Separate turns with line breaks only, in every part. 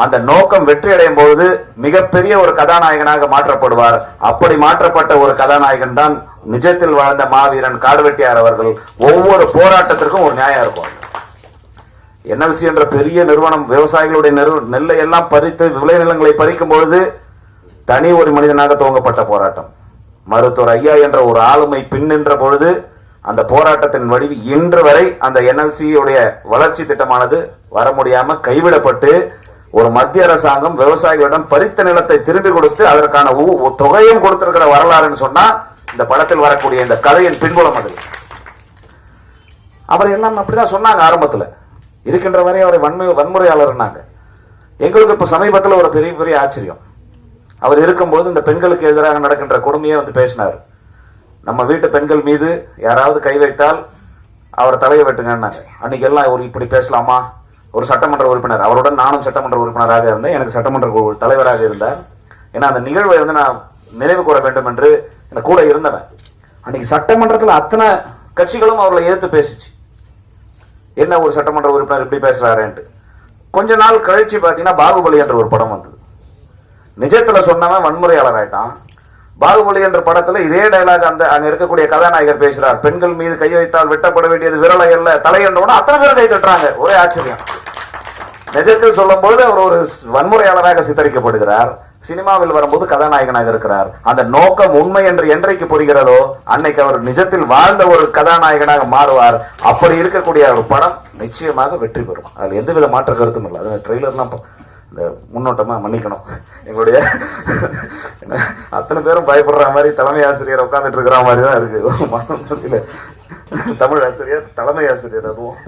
அந்த நோக்கம் வெற்றி அடையும் போது மிகப்பெரிய ஒரு கதாநாயகனாக மாற்றப்படுவார். அப்படி மாற்றப்பட்ட ஒரு கதாநாயகன் தான் நிஜத்தில் வாழ்ந்த மாவீரன் காடுவெட்டியார் அவர்கள். ஒவ்வொரு போராட்டத்திற்கும் ஒரு நியாயம் இருக்கும். என்எல்சி என்ற பெரிய நிறுவனம் விவசாயிகளுடைய நெரு- நெல்லை எல்லாம் பறித்து விளைநிலங்களை பறிக்கும் பொழுது தனி ஒரு மனிதனாக துவங்கப்பட்ட போராட்டம். மருத்துவர் ஐயா என்ற ஒரு ஆளுமை பின்னின்ற பொழுது அந்த போராட்டத்தின் வடிவு இன்று வரை அந்த என்எல்சியுடைய வளர்ச்சி திட்டமானது வர முடியாம கைவிடப்பட்டு ஒரு மத்திய அரசாங்கம் விவசாயிகளிடம் பறித்த நிலத்தை திரும்பி கொடுத்து அதற்கான தொகையும் கொடுத்திருக்கிற வரலாறுன்னு சொன்னா இந்த படத்தில் வரக்கூடிய இந்த கதையின் பின்புலம் அது. அவர் எல்லாம் அப்படிதான் சொன்னாங்க ஆரம்பத்துல. இருக்கின்ற வரை அவரை வன்மை வன்முறையாளர்னாங்க. எங்களுக்கு இப்போ சமீபத்துல ஒரு பெரிய பெரிய ஆச்சரியம். அவர் இருக்கும்போது இந்த பெண்களுக்கு எதிராக நடக்கின்ற கொடுமையை வந்து பேசினார். நம்ம வீட்டு பெண்கள் மீது யாராவது கை வைத்தால் அவர் தலையை வெட்டுங்கன்னாங்க. அன்னைக்கு எல்லாம் ஒரு இப்படி பேசலாமா? ஒரு சட்டமன்ற உறுப்பினர் அவருடன் நானும் சட்டமன்ற உறுப்பினராக இருந்தேன். எனக்கு சட்டமன்ற தலைவராக இருந்தார் ஏன்னா அந்த நிகழ்வை வந்து நான் நினைவு கூற வேண்டும் என்று எனக்கு கூட இருந்தவன் அன்னைக்கு சட்டமன்றத்தில் அத்தனை கட்சிகளும் அவர்களை எதிர்த்து பேசிச்சு. என்ன ஒரு சட்டமன்ற உறுப்பினர் இப்படி பேசுறாருன்ட்டு. கொஞ்ச நாள் கழிச்சு பார்த்தீங்கன்னா பாகுபலி என்ற ஒரு படம் வந்தது. நிஜத்தில் சொன்னவன் வன்முறையாளர் ஆயிட்டான் பாகுபலி என்ற படத்துல இதே டைலாக் அந்த அங்க இருக்கக்கூடிய கதாநாயகர் பேசுறார். பெண்கள் மீது கை வைத்தால் வெட்டப்பட வேண்டியது விரலை அல்ல தலை அத்தனை பேர் கை தட்டுறாங்க. ஒரே ஆச்சரியம். நிஜத்தில் சொல்லும் பொழுது அவர் ஒரு வன்முறையாளராக சித்தரிக்கப்படுகிறார். சினிமாவில் வரும்போது கதாநாயகனாக இருக்கிறார். அந்த நோக்கம் உண்மை என்று என்றைக்கு புரிகிறதோ அன்னைக்கு அவர் நிஜத்தில் வாழ்ந்த ஒரு கதாநாயகனாக மாறுவார். அப்படி இருக்கக்கூடிய ஒரு படம் நிச்சயமாக வெற்றி பெறும். அதுல எந்தவித மாற்ற கருத்தும் இல்லை. அது ட்ரெய்லர்லாம் இந்த முன்னோட்டமாக மன்னிக்கணும். எங்களுடைய அத்தனை பேரும் பயப்படுற மாதிரி தலைமை ஆசிரியர் உட்காந்துட்டு இருக்கிற மாதிரி தான் இருக்கு. மனதில் தமிழ் ஆசிரியர் தலைமை ஆசிரியர் அதுவும்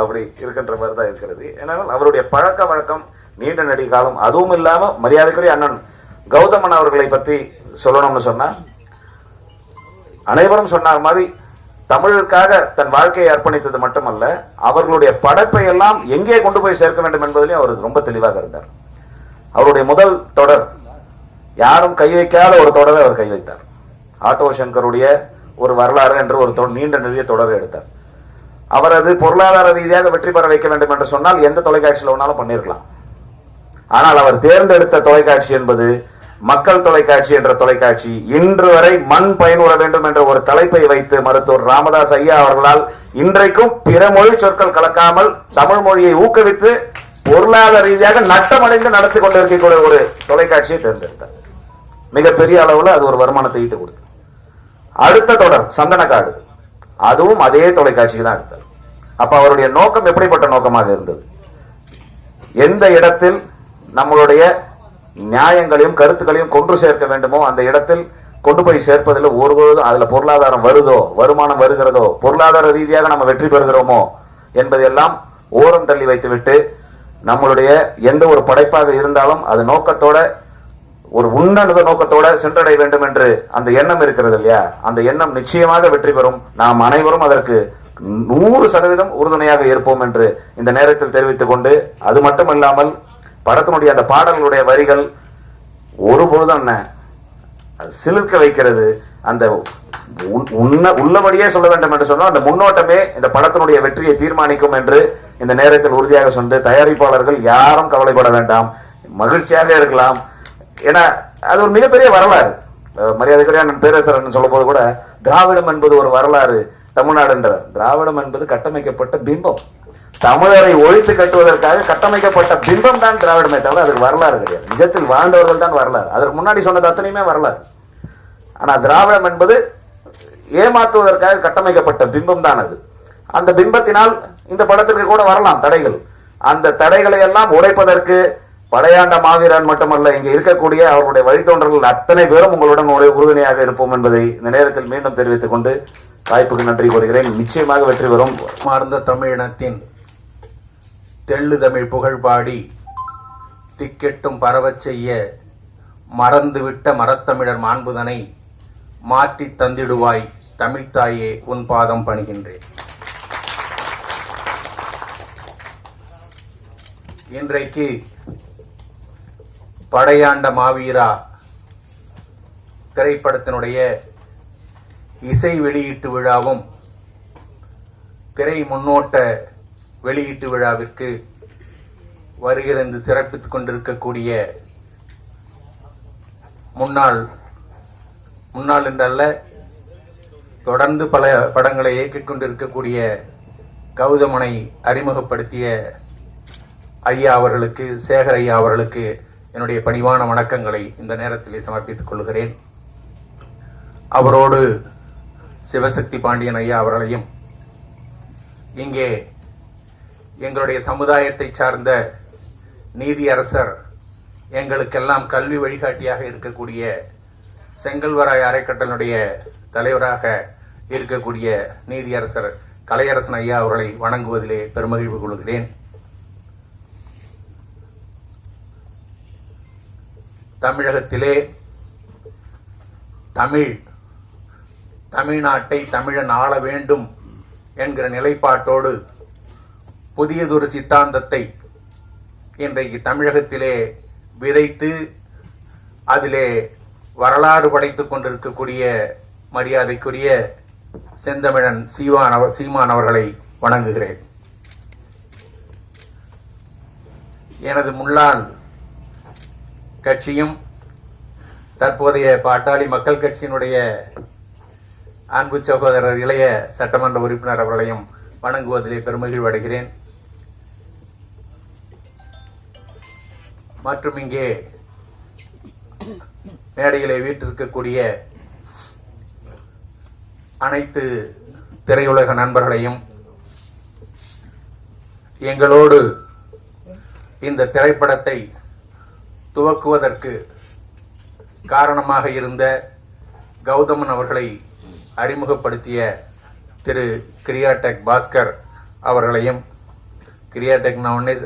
அப்படி இருக்கின்ற மாதிரி தான் இருக்கிறது. ஏன்னால் அவருடைய பழக்க வழக்கம் நீண்ட நெடிய காலம் அதுவும் இல்லாமல் மரியாதைக்குரிய அண்ணன் கௌதமன் அவர்களை பற்றி சொல்லணும்னு சொன்னால் அனைவரும் சொன்னார் மாதிரி தமிழருக்காக தன் வாழ்க்கையை அர்ப்பணித்தது மட்டுமல்ல அவர்களுடைய படைப்பை எல்லாம் எங்கே கொண்டு போய் சேர்க்க வேண்டும் என்பதிலையும் அவர் ரொம்ப தெளிவாக இருந்தார். அவருடைய முதல் தொடர் யாரும் கை வைக்காத ஒரு தொடரை அவர் கை வைத்தார். ஆட்டோ சங்கருடைய ஒரு வரலாறு என்று ஒரு நீண்ட நிறைய தொடரை எடுத்தார். அவர் அது பொருளாதார ரீதியாக வெற்றி பெற வைக்க வேண்டும் என்று சொன்னால் எந்த தொலைக்காட்சியில் வேணாலும் பண்ணியிருக்கலாம். ஆனால் அவர் தேர்ந்தெடுத்த தொலைக்காட்சி என்பது மக்கள் தொலைக்காட்சி என்ற தொலைக்காட்சி. இன்று வரை மண் பயனுற வேண்டும் என்ற ஒரு தலைப்பை வைத்து மருத்துவர் ராமதாஸ் ஐயா அவர்களால் இன்றைக்கும் பிற மொழி சொற்கள் கலக்காமல் தமிழ் மொழியை ஊக்குவித்து பொருளாதார ரீதியாக நட்டமடைந்து நடத்தி கொண்டிருக்கக்கூடிய ஒரு தொலைக்காட்சியை தேர்ந்தெடுத்தார். மிகப்பெரிய அளவுல அது ஒரு வருமானத்தை ஈட்டு கொடுத்து அடுத்த தொடர் சந்தனக்காடு. அதுவும் அதே தொலைக்காட்சிக்கு தான் எடுத்தார். அப்ப அவருடைய நோக்கம் எப்படிப்பட்ட நோக்கமாக இருந்தது? எந்த இடத்தில் நம்மளுடைய நியாயங்களையும் கருத்துக்களையும் கொன்று சேர்க்க வேண்டுமோ அந்த இடத்தில் கொண்டு போய் சேர்ப்பதில் ஒருபோதும் அதுல பொருளாதாரம் வருதோ வருமானம் வருகிறதோ பொருளாதார ரீதியாக நம்ம வெற்றி பெறுகிறோமோ என்பதையெல்லாம் ஓரம் தள்ளி வைத்துவிட்டு நம்மளுடைய எந்த ஒரு படைப்பாக இருந்தாலும் அது நோக்கத்தோட ஒரு உன்னத நோக்கத்தோட சென்றடைய வேண்டும் என்று அந்த எண்ணம் இருக்கிறது இல்லையா? அந்த எண்ணம் நிச்சயமாக வெற்றி பெறும். நாம் அனைவரும் அதற்கு நூறு சதவீதம் உறுதுணையாக இருப்போம் என்று இந்த நேரத்தில் தெரிவித்துக் கொண்டு அது மட்டுமல்லாமல் படத்தினுடைய அந்த பாடல்களுடைய வரிகள் ஒருபொழுதும் என்ன? சிலிர்க்க வைக்கிறது. அந்த உன்ன உள்ளபடியே சொல்ல வேண்டும் என்று சொன்னால் அந்த முன்னோட்டமே இந்த படத்தினுடைய வெற்றியை தீர்மானிக்கும் என்று இந்த நேரத்தில் உறுதியாக சொன்ன தயாரிப்பாளர்கள் யாரும் கவலைப்பட வேண்டாம். மகிழ்ச்சியாக இருக்கலாம். ஏன்னா அது ஒரு மிகப்பெரிய வரலாறு. அஹ் மரியாதைக்குரிய அண்ணன் பேரரசர் சொல்லும் போது கூட திராவிடம் என்பது ஒரு வரலாறு தமிழ்நாடு என்ற திராவிடம் என்பது கட்டமைக்கப்பட்ட பிம்பம். தமிழரை ஒழித்து கட்டுவதற்காக கட்டமைக்கப்பட்ட பிம்பம் தான் திராவிடமே தவிர அதுக்கு வரலாறு கிடையாது. நிஜத்தில் வாழ்ந்தவர்கள் தான் வரலாறு. அதற்கு முன்னாடி சொன்னது அத்தனையுமே வரலாறு. ஆனால் திராவிடம் என்பது ஏமாற்றுவதற்காக கட்டமைக்கப்பட்ட பிம்பம் தான் அது. அந்த பிம்பத்தினால் இந்த படத்திற்கு கூட வரலாம் தடைகள். அந்த தடைகளை எல்லாம் உடைப்பதற்கு படையாண்ட மாவீரன் மட்டுமல்ல இங்கே இருக்கக்கூடிய அவருடைய வழித்தோன்றர்கள் அத்தனை பேரும் உங்களுடன் உடைய உறுதுணையாக இருப்போம் என்பதை இந்த நேரத்தில் மீண்டும் தெரிவித்துக் கொண்டு வாய்ப்புக்கு நன்றி கூறுகிறேன். நிச்சயமாக வெற்றி பெறும்.
மார்ந்த தமிழினத்தின் தெள்ளு தமிழ் புகழ் பாடி திக்கெட்டும் பரவச் செய்ய மறந்துவிட்ட மரத்தமிழர் மாண்புதனை மாற்றித் தந்திடுவாய் தமிழ்த்தாயே உன் பாதம் பணிகின்றேன். இன்றைக்கு படையாண்ட மாவீரா திரைப்படத்தினுடைய இசை வெளியீட்டு விழாவும் திரை முன்னோட்ட வெளியீட்டு விழாவிற்கு வருகிறது சிறப்பித்துக் கொண்டிருக்கக்கூடிய முன்னாள் முன்னாள் என்றல்ல தொடர்ந்து பல படங்களை இயக்கிக் கொண்டிருக்கக்கூடிய கௌதமனை அறிமுகப்படுத்திய ஐயா அவர்களுக்கு சேகர் ஐயா அவர்களுக்கு என்னுடைய பணிவான வணக்கங்களை இந்த நேரத்திலே சமர்ப்பித்துக் கொள்கிறேன். அவரோடு சிவசக்தி பாண்டியன் ஐயா அவர்களையும் இங்கே எங்களுடைய சமுதாயத்தை சார்ந்த நீதியரசர் எங்களுக்கெல்லாம் கல்வி வழிகாட்டியாக இருக்கக்கூடிய செங்கல்வராய் அறைக்கட்டளனுடைய தலைவராக இருக்கக்கூடிய நீதியரசர் கலையரசன் ஐயா அவர்களை வணங்குவதிலே பெருமகிழ்வு கொள்கிறேன். தமிழகத்திலே தமிழ் தமிழ்நாட்டை தமிழன் ஆள வேண்டும் என்கிற நிலைப்பாட்டோடு புதியதொரு சித்தாந்தத்தை இன்றைக்கு தமிழகத்திலே விதைத்து அதிலே வரலாறு படைத்துக் கொண்டிருக்கக்கூடிய மரியாதைக்குரிய செந்தமிழன் சீவான் அவர் சீமான் அவர்களை வணங்குகிறேன். எனது முன்னாள் கட்சியும் தற்போதைய பாட்டாளி மக்கள் கட்சியினுடைய அன்பு சகோதரர் இளைய சட்டமன்ற உறுப்பினர் அவர்களையும் வணங்குவதிலே பெருமகிழ்வு அடைகிறேன். மற்றும் இங்கே மேடையிலே வீட்டிருக்கக்கூடிய அனைத்து திரையுலக நண்பர்களையும் எங்களோடு இந்த திரைப்படத்தை துவக்குவதற்கு காரணமாக இருந்த கௌதமன் அவர்களை அறிமுகப்படுத்திய திரு கிரியாடெக் பாஸ்கர் அவர்களையும் கிரியாடெக் நான் உடனே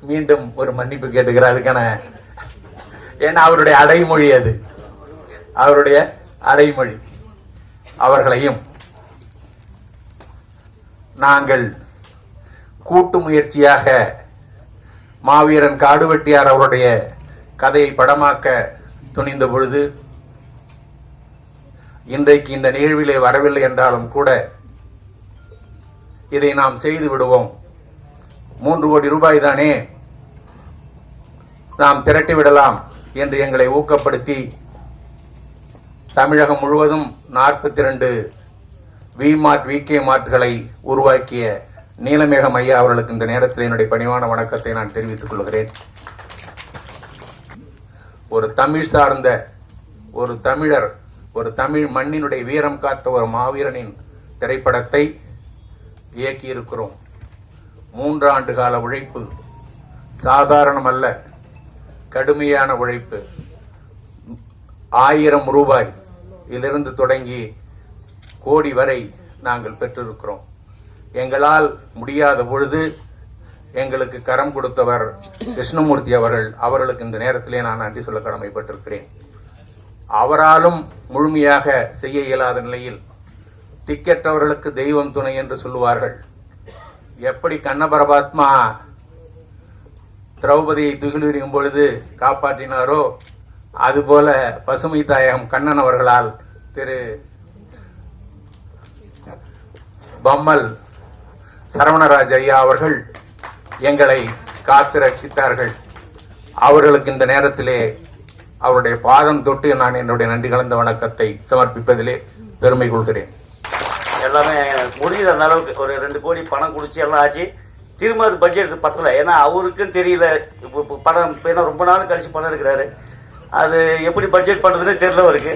மீண்டும் ஒரு மன்னிப்பு கேட்டுக்கிறார் அதுக்கான ஏன்னா அவருடைய அடைமொழி அது. அவருடைய அடைமொழி. அவர்களையும் நாங்கள் கூட்டு முயற்சியாக மாவீரன் காடுவெட்டியார் அவருடைய கதையை படமாக்க துணிந்த பொழுது இன்றைக்கு இந்த நிகழ்விலே வரவில்லை என்றாலும் கூட இதை நாம் செய்து விடுவோம். மூன்று கோடி ரூபாய் தானே நாம் திரட்டி விடலாம் என்று எங்களை ஊக்கப்படுத்தி தமிழகம் முழுவதும் நாற்பத்தி ரெண்டு வி மார்ட் வி கே மார்ட்களை உருவாக்கிய நீலமேகம் ஐயா அவர்களுக்கு இந்த நேரத்தில் என்னுடைய பணிவான வணக்கத்தை நான் தெரிவித்துக் கொள்கிறேன். ஒரு தமிழ் சார்ந்த ஒரு தமிழர் ஒரு தமிழ் மண்ணினுடைய வீரம் காத்த ஒரு மாவீரனின் திரைப்படத்தை இயக்கியிருக்கிறோம். மூன்று ஆண்டு கால உழைப்பு சாதாரணமல்ல கடுமையான உழைப்பு. ஆயிரம் ரூபாய் இதிலிருந்து தொடங்கி கோடி வரை நாங்கள் பெற்றிருக்கிறோம். எங்களால் முடியாத பொழுது எங்களுக்கு கரம் கொடுத்தவர் கிருஷ்ணமூர்த்தி அவர்கள். அவர்களுக்கு இந்த நேரத்திலே நான் நன்றி சொல்ல கடமைப்பட்டிருக்கிறேன். அவராலும் முழுமையாக செய்ய இயலாத நிலையில் திக்கற்றவர்களுக்கு தெய்வம் துணை என்று சொல்லுவார்கள். எப்படி கண்ணபரபாத்மா திரௌபதியை துகிலுரியும் பொழுது காப்பாற்றினாரோ அதுபோல பசுமை தாயகம் கண்ணன் அவர்களால் திரு பம்மல் சரவணராஜ் ஐயா அவர்கள் எங்களை காத்து ரட்சித்தார்கள். அவர்களுக்கு இந்த நேரத்திலே அவருடைய பாதம் தொட்டு நான் என்னுடைய நன்றி கலந்த வணக்கத்தை சமர்ப்பிப்பதிலே பெருமை கொள்கிறேன்.
எல்லாமே முடியுது அந்த அளவுக்கு. ஒரு ரெண்டு கோடி பணம் குடிச்சு எல்லாம் ஆச்சு. திரும்ப அது பட்ஜெட் பத்தல. ஏன்னா அவருக்கும் தெரியல. இப்போ பணம் இப்போ ஏன்னா ரொம்ப நாள் கழிச்சு பணம் எடுக்கிறாரு. அது எப்படி பட்ஜெட் பண்ணுறதுன்னு தெரியல அவருக்கு.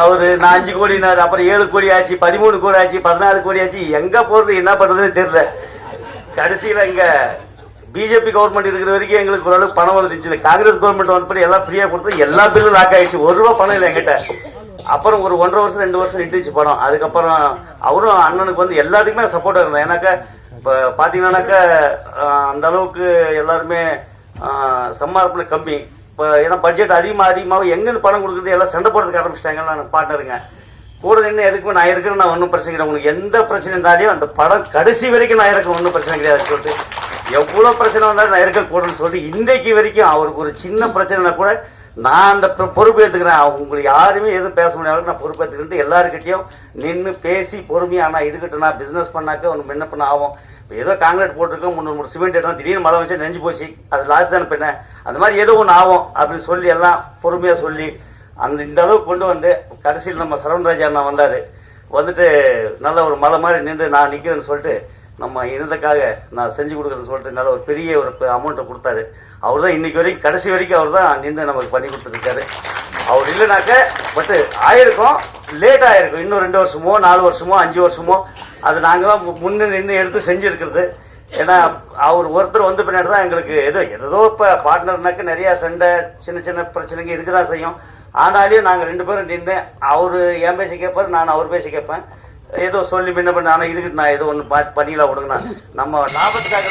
அவர் நான் அஞ்சு கோடினாரு அப்புறம் ஏழு கோடி ஆச்சு பதிமூணு கோடி ஆச்சு பதினாறு கோடி ஆச்சு. எங்க போறது என்ன பண்றதுன்னு தெரியல. கடைசியில் இங்கே பிஜேபி கவர்மெண்ட் இருக்கிற வரைக்கும் எங்களுக்கு ஓரளவுக்கு பணம் வந்துருச்சு. காங்கிரஸ் கவர்மெண்ட் வந்தபடி எல்லாம் ஃப்ரீயாக கொடுத்து எல்லா பில்லும் லாக் ஆயிடுச்சு. ஒரு ரூபா பணம் இல்லை எங்கிட்ட அப்புறம் ஒரு ஒன்றரை வருஷம் ரெண்டு வருஷம் நிட்டுச்சு பணம். அதுக்கப்புறம் அவரும் அண்ணனுக்கு வந்து எல்லாத்துக்குமே சப்போர்ட்டாக இருந்தேன். ஏன்னாக்கா இப்போ பார்த்தீங்கன்னாக்கா அந்த அளவுக்கு எல்லாருமே ஆஹ், கம்மி. இப்போ ஏன்னா பட்ஜெட் அதிகமாக அதிகமாக எங்கேருந்து பணம் கொடுக்குறது எல்லாம் சண்டை போடுறதுக்கு ஆரம்பிச்சிட்டாங்க. நான் பார்ட்னருங்க கூட நின்று எதுக்குமே நான் இருக்கிறேன் நான் ஒன்றும் பிரச்சனை கிடையாது. உங்களுக்கு எந்த பிரச்சனை இருந்தாலும் அந்த படம் கடைசி வரைக்கும் நான் இருக்கேன் ஒன்றும் பிரச்சனை கிடையாது சொல்லிட்டு. எவ்வளோ பிரச்சனை வந்தாலும் நான் இருக்கக்கூடாதுன்னு கூடன்னு சொல்லிட்டு இன்றைக்கு வரைக்கும் அவருக்கு ஒரு சின்ன பிரச்சனைனா கூட நான் அந்த பொ- பொறுப்பு ஏற்றுக்கிறேன் உங்களுக்கு யாருமே எதுவும் பேச முடியாது நான் பொறுப்பு ஏற்றுக்கிட்டு எல்லாருக்கிட்டையும் நின்று பேசி பொறுமையாக ஆனால் இருக்கட்டும் நான் பிஸ்னஸ் பண்ணாக்க ஒன்று முன்ன பண்ண ஆகும்? ஏதோ காங்கிரீட் போட்டிருக்கோம் முந்நூறு மூணு சிமெண்ட் எடுத்தோம் திடீர்னு மழை வச்சு நெஞ்சு போச்சு அது லாஸ்ட் தானே பண்ணேன் அந்த மாதிரி ஏதோ ஒன்று ஆகும் அப்படின்னு சொல்லி எல்லாம் பொறுமையாக சொல்லி அந்த இந்த அளவுக்கு கொண்டு வந்து கடைசியில் நம்ம சரவணராஜ் அண்ணா வந்தார். வந்துட்டு நல்ல ஒரு மலை மாதிரி நின்று நான் நிற்கிறேன்னு சொல்லிட்டு நம்ம இனத்துக்காக நான் செஞ்சு கொடுக்குறேன்னு சொல்லிட்டு ஒரு பெரிய ஒரு அமௌண்ட்டை கொடுத்தாரு. அவர் தான் இன்னைக்கு வரைக்கும் கடைசி வரைக்கும் அவர் தான் நின்று நமக்கு பண்ணி கொடுத்துருக்காரு அவர் இல்லைனாக்க பட்டு ஆயிருக்கும் லேட் ஆயிருக்கும். இன்னும் ரெண்டு வருஷமோ நாலு வருஷமோ அஞ்சு வருஷமோ அது நாங்கள் தான் மு- நின்று எடுத்து செஞ்சுருக்கிறது. ஏன்னா அவர் ஒருத்தர் வந்த பின்னாடி தான் எங்களுக்கு ஏதோ ஏதோ இப்போ பார்ட்னர்னாக்க நிறையா சண்டை சின்ன சின்ன பிரச்சனைங்க இருக்க தான் செய்யும். ஆனாலையும் நாங்கள் ரெண்டு பேரும் நின்று அவர் என் பேசி கேட்பார் நான் அவர் பேசி கேட்பேன் ஏதோ சொல்லி முன்ன பண்ண ஆனால் இருக்கு நான் ஏதோ ஒன்று பண்ணிக்கலாம் விடுங்கண்ணா நம்ம லாபத்துக்காக